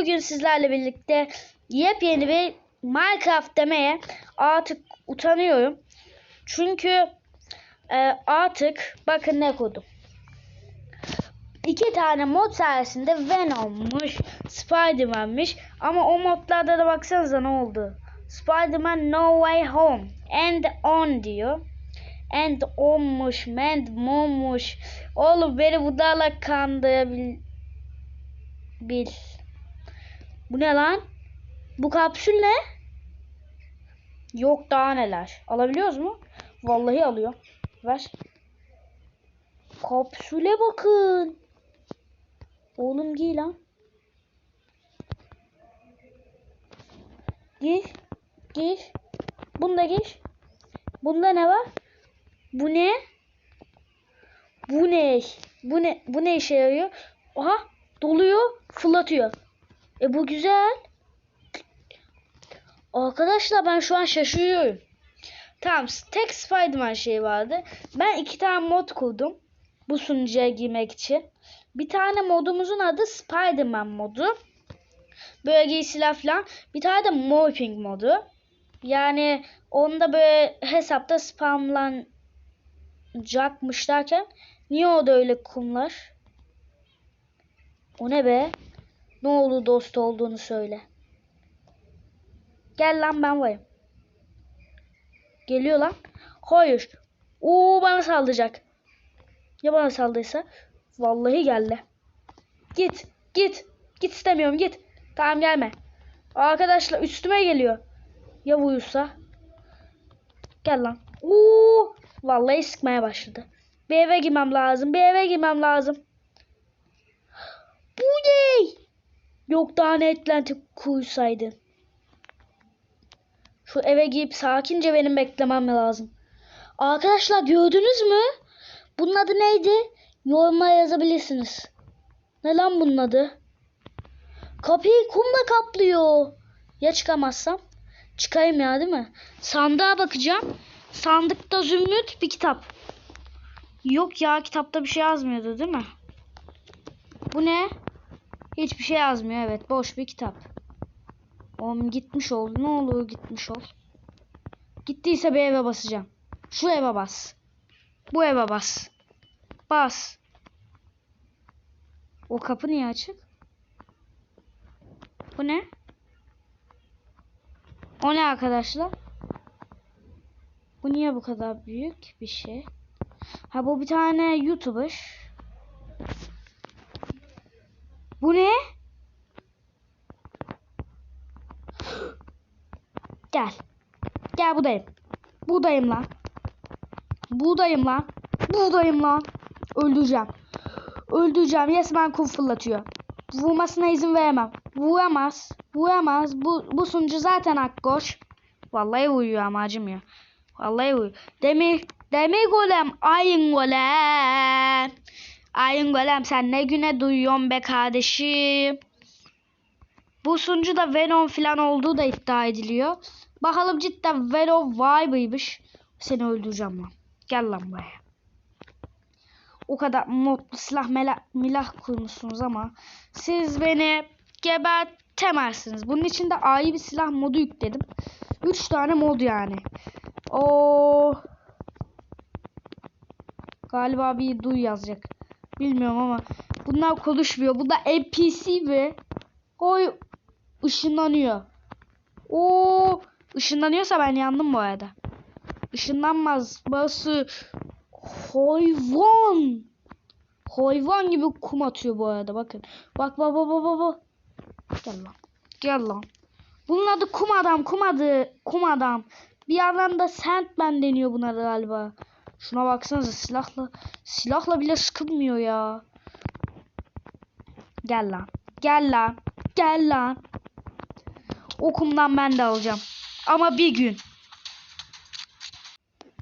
Bugün sizlerle birlikte yepyeni bir Minecraft demeye artık utanıyorum. Çünkü e, artık bakın ne kurdum. İki tane mod sayesinde Venom'muş, Spider-Man'miş ama o modlarda da baksanıza ne oldu. Spider-Man No Way Home and On diyor. And onmuş, and monmuş. Oğlum beni bunlarla kandırabil... Bil. Bu ne lan? Bu kapsül ne? Yok daha neler. Alabiliyoruz mu? Vallahi alıyor. Ver. Kapsüle bakın. Oğlum giy lan. Giy. Giy. Bunda giy. Bunda ne var? Bu ne? Bu ne? Bu ne? Bu ne işe yarıyor? Aha doluyor, fırlatıyor. E bu güzel. Arkadaşlar ben şu an şaşırıyorum. Tamam tek Spiderman şey vardı. Ben iki tane mod kurdum. Bu sunucuya girmek için. Bir tane modumuzun adı Spiderman modu. Böyle giysiler falan. Bir tane de morphing modu. Yani onda böyle hesapta spamlanacakmış derken niye o da öyle kumlar? O ne be? Ne oldu dost olduğunu söyle. Gel lan ben varım. Geliyor lan. Hayır. Oo bana saldıracak. Ya bana saldıysa? Vallahi geldi. Git. Git. Git istemiyorum git. Tamam gelme. Arkadaşlar üstüme geliyor. Ya uyursa? Gel lan. Oo! Vallahi sıkmaya başladı. Bir eve girmem lazım. Bir eve girmem lazım. Bu ne? Yok daha ne Atlantik kuysaydın. Şu eve girip sakince benim beklemem lazım. Arkadaşlar gördünüz mü? Bunun adı neydi? Yoruma yazabilirsiniz. Ne lan bunun adı? Kapıyı kumla kaplıyor. Ya çıkamazsam? Çıkayım ya değil mi? Sandığa bakacağım. Sandıkta zümrüt bir kitap. Yok ya kitapta bir şey yazmıyordu değil mi? Bu ne? Hiçbir şey yazmıyor evet boş bir kitap. Oğlum gitmiş oldu ne olur gitmiş ol. Gittiyse bir eve basacağım. Şu eve bas. Bu eve bas. Bas. O kapı niye açık? Bu ne? O ne arkadaşlar? Bu niye bu kadar büyük bir şey? Ha bu bir tane YouTuber. Bu ne? Gel. Gel buradayım. Buradayım lan. Buradayım lan. Buradayım lan. Öldüreceğim. Öldüreceğim. Resmen kum fırlatıyor. Vurmasına izin veremem. Vuramaz. Vuramaz. Bu, bu sunucu zaten akkoş. Vallahi uyuyor ama acımıyor. Vallahi uyuyor. Demir, demir golem. Ayın golem. Ayın golem sen ne güne duyuyorsun be kardeşim. Bu sunucu da Venom falan olduğu da iddia ediliyor. Bakalım cidden Venom vay mıymış. Seni öldüreceğim lan. Gel lan buraya. O kadar modlu silah milah kurmuşsunuz ama siz beni gebertemezsiniz. Bunun için de ayrı bir silah modu yükledim. 3 tane mod yani. O Galiba bir duy yazacak. Bilmiyorum ama bunlar konuşmuyor. Bu da NPC mi? Oy ışınlanıyor. O ışınlanıyorsa ben yandım bu arada. Işınlanmaz. Burası hayvan. Hayvan gibi kum atıyor bu arada bakın. Bak bak bak bak bak. Gel lan. Gel lan. Bunun adı kum adam kum adı kum adam. Bir yandan da Sandman deniyor buna galiba. Şuna baksanıza silahla silahla bile sıkılmıyor ya. Gel lan. Gel lan. Gel lan. Okumdan ben de alacağım. Ama bir gün.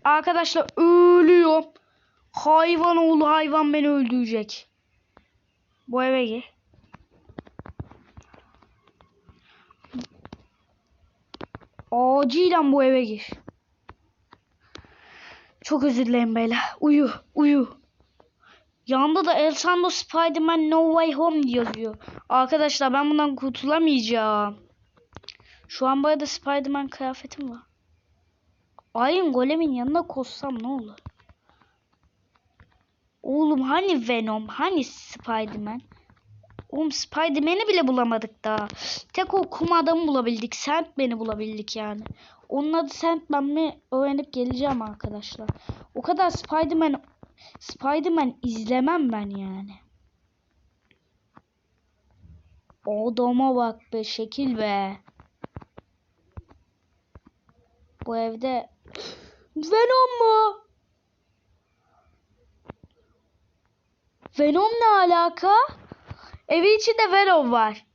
Arkadaşlar ölüyor. Hayvan oğlu hayvan beni öldürecek. Bu eve gir. Acilen bu eve gir. Çok özür dilerim beyler. Uyu, uyu. Yanında da El Sando Spider-Man No Way Home yazıyor. Arkadaşlar ben bundan kurtulamayacağım. Şu an bu arada Spiderman kıyafetim var. Ayın golemin yanına koşsam ne olur? Oğlum hani Venom? Hani Spiderman? Oğlum Spiderman'i bile bulamadık daha. Tek o kum adamı bulabildik. Sandman'i bulabildik yani. Onun adı Sandman mi öğrenip geleceğim arkadaşlar. O kadar Spiderman Spiderman izlemem ben yani. Odama bak be şekil be. Bu evde Venom mu? Venom ne alaka? Evin içinde Venom var.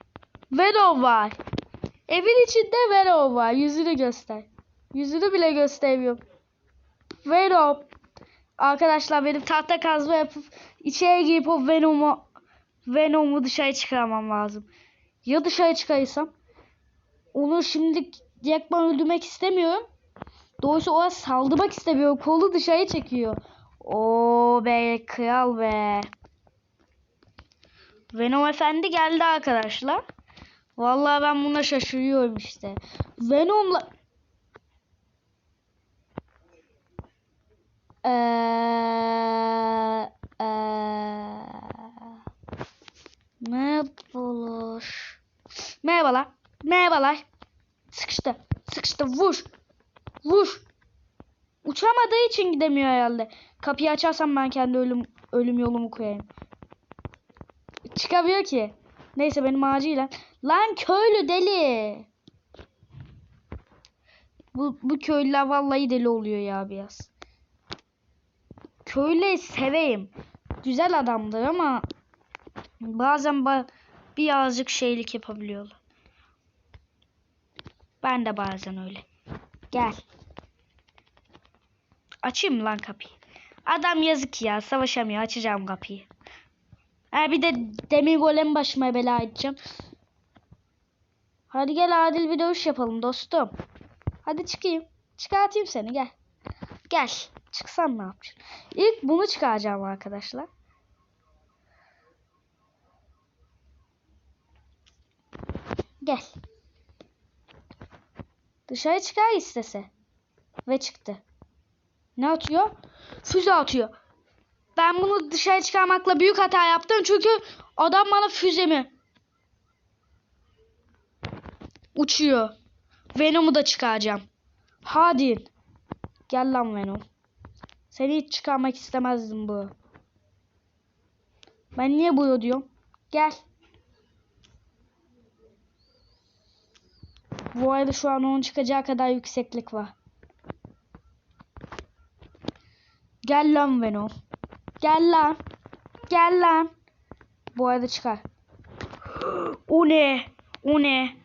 Venom var. Evin içinde Venom var. Yüzünü göster. Yüzünü bile göstermiyor. Venom. Arkadaşlar benim tahta kazma yapıp içeri girip o Venom'u Venom'u dışarı çıkarmam lazım. Ya dışarı çıkarırsam onu şimdilik yakma öldürmek istemiyorum. Doğrusu ona saldırmak istemiyorum. Kolu dışarı çekiyor. O be kral be. Venom efendi geldi arkadaşlar. Vallahi ben buna şaşırıyorum işte. Venom'la eee, ne buluş? Merhabalar. Merhabalar. Sıkıştı. Sıkıştı. Vur. Vur. Uçamadığı için gidemiyor herhalde. Kapıyı açarsam ben kendi ölüm ölüm yolumu koyayım. Çıkamıyor ki. Neyse benim acilen. Lan köylü deli. Bu, bu köylüler vallahi deli oluyor ya biraz. Köylüyü seveyim. Güzel adamdır ama bazen ba birazcık şeylik yapabiliyorlar. Ben de bazen öyle. Gel. Açayım lan kapıyı. Adam yazık ya savaşamıyor. Açacağım kapıyı. Ha bir de demir golem başıma bela edeceğim. Hadi gel adil bir dövüş yapalım dostum. Hadi çıkayım. Çıkartayım seni gel. Gel. Çıksan ne yapacaksın? İlk bunu çıkaracağım arkadaşlar. Gel. Dışarı çıkar istese. Ve çıktı. Ne atıyor? Füze atıyor. Ben bunu dışarı çıkarmakla büyük hata yaptım. Çünkü adam bana füzemi uçuyor. Venom'u da çıkaracağım. Hadi. Gel lan Venom. Seni hiç çıkarmak istemezdim bu. Ben niye bu diyorum? Gel. Bu arada şu an onun çıkacağı kadar yükseklik var. Gel lan Venom. Gel lan. Gel lan. Bu arada çıkar. O ne? O ne?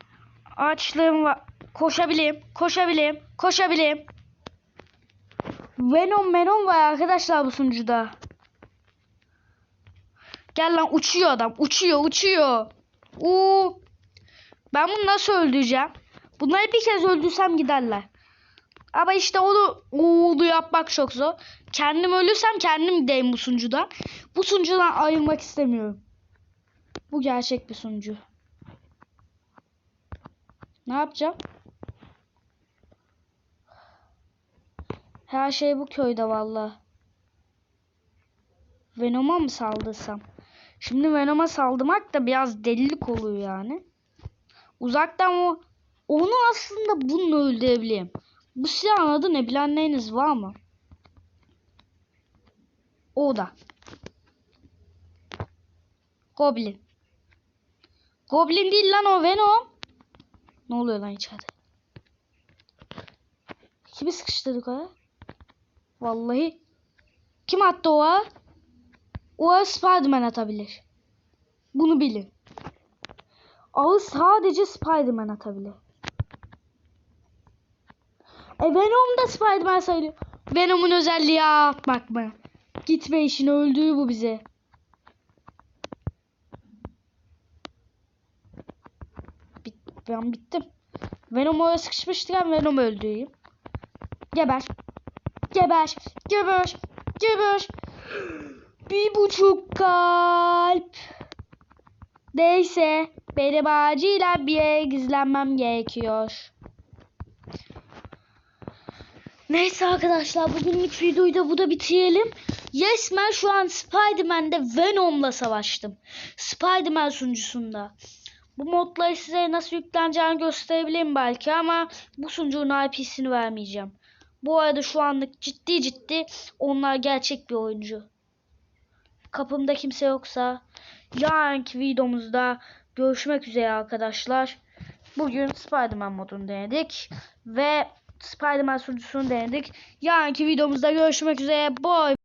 Açlığım var. Koşabileyim. Koşabileyim. Koşabileyim. Venom Venom var arkadaşlar bu sunucuda. Gel lan uçuyor adam. Uçuyor uçuyor. Uuu. Ben bunu nasıl öldüreceğim? Bunları bir kez öldürsem giderler. Ama işte onu uğurlu yapmak çok zor. Kendim ölürsem kendim gideyim bu sunucudan. Bu sunucudan ayrılmak istemiyorum. Bu gerçek bir sunucu. Ne yapacağım? Her şey bu köyde valla. Venom'a mı saldırsam? Şimdi Venom'a saldırmak da biraz delilik oluyor yani. Uzaktan o onu aslında bununla öldürebileyim. Bu silahın adı ne bilenleriniz var mı? O da. Goblin. Goblin değil lan o Venom. Ne oluyor lan içeride? Kimi sıkıştırdık ha? Vallahi. Kim attı o? ha? O Spiderman atabilir. Bunu bilin. Ağı sadece Spiderman atabilir. E Venom da Spiderman sayılıyor. Venom'un özelliği ağa atmak mı? Gitme işini öldüğü bu bize. Bit ben bittim. Venom oraya sıkışmışken Venom öldüreyim. Geber. Geber. Geber. Geber. Bir buçuk kalp. Neyse benim acilen bir yere gizlenmem gerekiyor. Neyse arkadaşlar bugünlük videoyu da burada bitirelim. Yes ben şu an Spider-Man'de Venom'la savaştım. Spider-Man sunucusunda. Bu modları size nasıl yükleneceğini gösterebilirim belki ama bu sunucunun IP'sini vermeyeceğim. Bu arada şu anlık ciddi ciddi onlar gerçek bir oyuncu. Kapımda kimse yoksa yarınki videomuzda görüşmek üzere arkadaşlar. Bugün Spider-Man modunu denedik ve Spider-Man sunucusunu denedik. Yarınki videomuzda görüşmek üzere. Boy.